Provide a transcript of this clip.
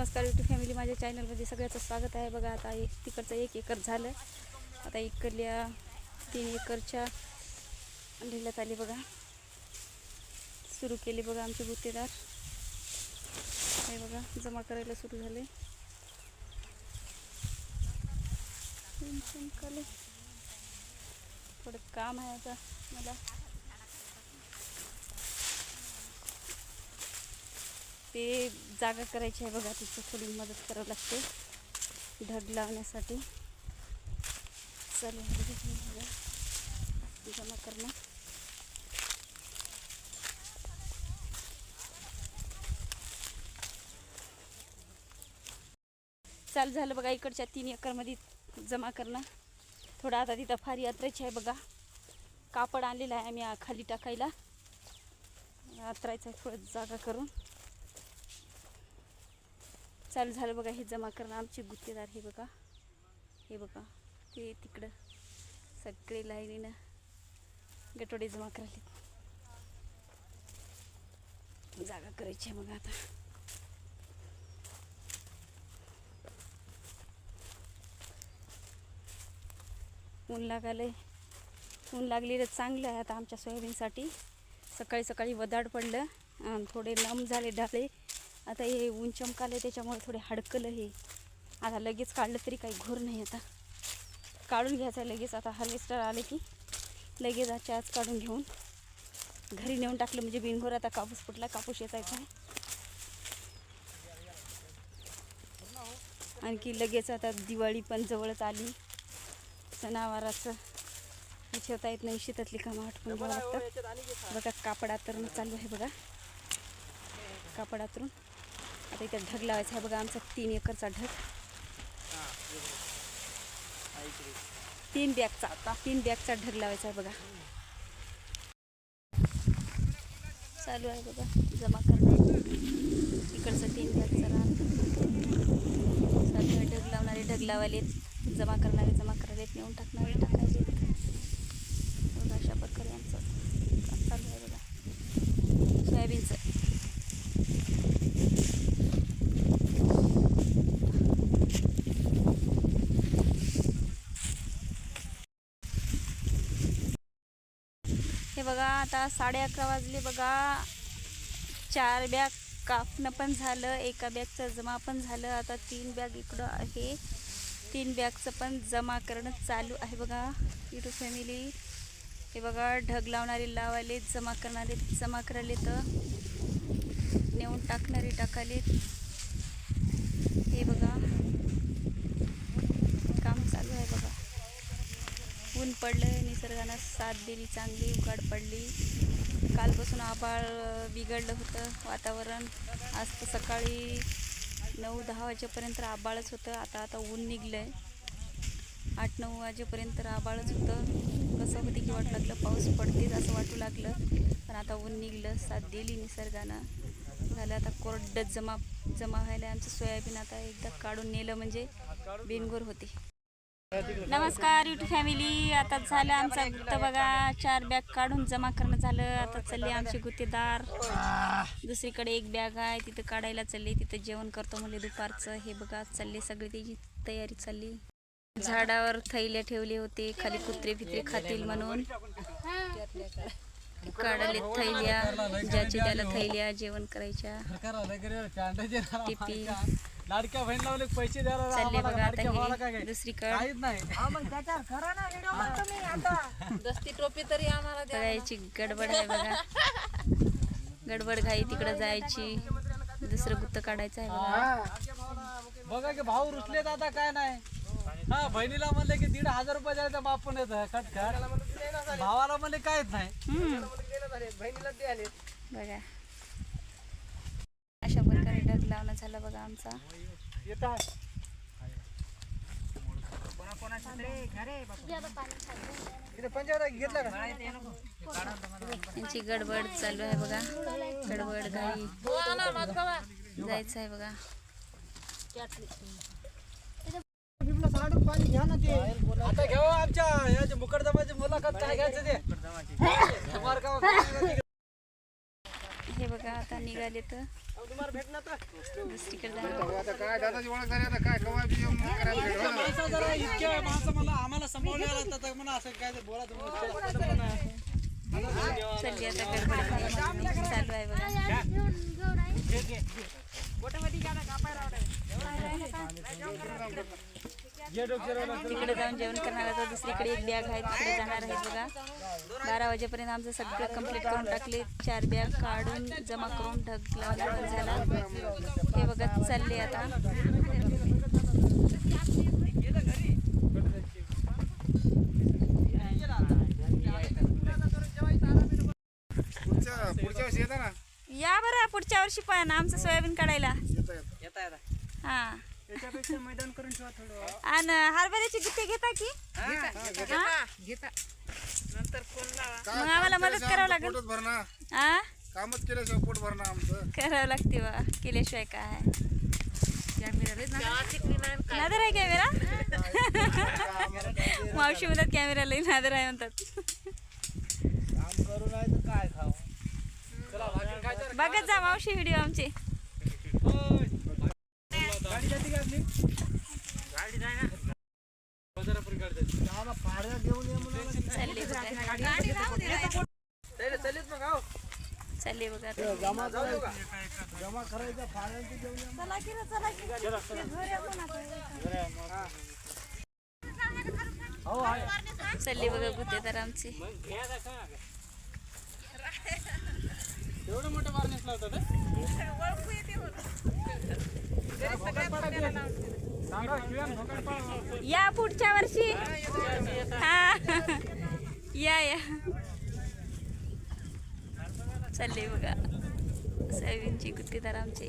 नमस्कार YouTube family माझ्या चॅनलमध्ये सगळ्याचं स्वागत आहे. बघा आता एक तिकडचं एक एकर झालं. आता इकडल्या तीन एकरच्या लिहिल्यात आली बघा. सुरू केली बघा आमचे गुत्तेदार. हे बघा जमा करायला सुरू झाले. थोडं काम आहे आता मला. ते जागा करायची आहे बघा तिथं थोडी मदत करावं लागते. ढग लावण्यासाठी. चालेल जमा करणं चालू झालं बघा इकडच्या तीन एकरमध्ये जमा करणं थोडं आता तिथं फार यात्रायची आहे बघा. कापड आणलेलं आहे आम्ही खाली टाकायला. यात्रायचं आहे थोडं जागा करून. चालू झालं बघा हे जमा करणं. आमचे गुत्तेदार हे बघा. हे बघा ते तिकडं सगळे लाईनीनं गटोडे जमा करायले जागा करायची आहे मग आता. ऊन लागायला ऊन लागलेलं चांगलं आहे आता आमच्या सोयाबीनसाठी. सकाळी सकाळी वदाड पडलं आणि थोडे लांब झाले डाळे आता हे ऊन चमकाले त्याच्यामुळे थोडे हडकलं हे. आता लगेच काढलं तरी काही घोर नाही आता. काढून घ्यायचं आहे लगेच आता हार्वेस्टर आले की लगेच आजच्या आज काढून घेऊन घरी नेऊन टाकलं. म्हणजे बिनघोर आता कापूस फुटला कापूस येतायचा आहे आणखी लगेच आता दिवाळी पण जवळच आली. सणावाराचं विचारता येत नाही शेतातली कामं आटपून घ्यावं बघा कापड आतरणं चालू आहे बघा. कापड आतरून. आता इथे ढग लावायचा आहे. बघा आमचा तीन एकरचा ढग. तीन बॅगचा तीन बॅगचा ढग लावायचा आहे बघा. चालू आहे बघा जमा करणार. इकडचं तीन बॅगचा रान. ढग लावणारे ढग लावायलेत. जमा करणारे जमा करायला नेऊन टाकणारे टाकायचे बघा अशा प्रकारे आमचं काम चालू आहे बघा सोयाबीनचं हे बघा आता साडे अकरा वाजले बघा. चार बॅग कापणं पण झालं एका बॅगचं जमा पण झालं. आता तीन बॅग इकडं आहे. तीन बॅगचं पण जमा करणं चालू आहे बघा युट्यूब फॅमिली हे बघा ढग लावणारे लावायले जमा करणारे जमा करायले तर. नेऊन टाकणारे टाकाले हे बघा काम चालू आहे बघा ऊन पडलं निसर्गानं साथ दिली चांगली उकाड पडली. कालपासून आभाळ बिघडलं होतं वातावरण. आज तर सकाळी नऊ दहा वाजेपर्यंत आबाळच होतं. आता आता ऊन निघलं आहे आठ नऊ वाजेपर्यंत आबाळच होतं. कसं होते की वाटू लागलं पाऊस पडतेच असं वाटू लागलं. पण आता ऊन निघलं साथ दिली निसर्गानं. झालं आता कोरड जमा जमा व्हायला आमचं सोयाबीन. आता एकदा काढून नेलं म्हणजे बिनगोर होते. नमस्कार युट्यूब फॅमिली आता झालं आमचा गुत्त बघा चार बॅग काढून जमा करणं झालं. आता चालले आमचे गुत्तेदार. दुसरीकडे एक बॅग आहे तिथं काढायला चालले. तिथं जेवण करतो म्हणजे दुपारचं. हे बघा चालले सगळी त्याची तयारी चालली. झाडावर थैल्या ठेवले होते. खाली कुत्रे फित्रे खातील म्हणून. काढले थैल्या ज्याचे त्याला थैल्या जेवण करायच्या. टिपी. लाडक्या बहीण लावले पैसे द्यायला चालले आम्हाला बघा लाडक्या भावाला आता काय हे काय? दुसरीकडे. काहीच नाही. दस्ती टोपी तरी आम्हाला द्या गडबड आहे बघा. गडबड घाई तिकडं जायची. दुसरं गुत्त काढायचं आहे बघा. बघा की भाऊ रुसले आता काय नाही. हा बहिणीला म्हणले की दीड हजार रुपये द्यायचा बाप पण येत खट खट. भावाला म्हणले काहीच नाही. हम्म. बघा. लावणं झालं बघा आमचा. त्यांची गडबड चालू आहे बघा. गडबड घाई जायचं आहे बघा. आता घ्यावं आमच्या याच्या मुकडदमाची मुलाखत काय घ्यायचं ते कुमार गाव हे बघा आता निघाले तर. दुसरीकडे तुम्ही चालली आता गडबड चालू आहे बघा. तिकडे जाऊन जेवण करणार आहे तर दुसरीकडे एक बॅग आहे तिकडे जाणार आहे बघा. बारा वाजेपर्यंत आमचं सगळं कंप्लीट करून टाकले. चार बॅग काढून जमा करून ढग लावला झाला. हे बघा चालले आता. पुढच्या पुढच्या वर्षी येता ना या बरं पुढच्या वर्षी पण आमचं सोयाबीन काढायला. येता मैदान करून ठेवा थोडं. आणि हरभऱ्याची गिट्टे घेता की? हा? मग आम्हाला मदत करावं लागेल. पोटच भरणा हा कामच केल्याशिवाय पोट भरणा आमचं? करावं लागते बा. केल्याशिवाय काय? नादर आहे. कॅमेरा मावशी म्हणतात कॅमेरा लई नादर आहे म्हणतात. काम करू नाही तर काय खाऊ? चला भाकरी खायचं? बघत जा मावशी व्हिडिओ आमचे गाडी जाते का आपली गाडी नाही ना पाड्या घेऊन ये म्हणून बघा जमा जमा फाड्यांची घेऊन बघा गुत्तेदार आमची एवढं मोठं लावतात या पुढच्या वर्षी. हा. या या. चालले बघा. सोयाबीनची गुत्तेदार आमचे.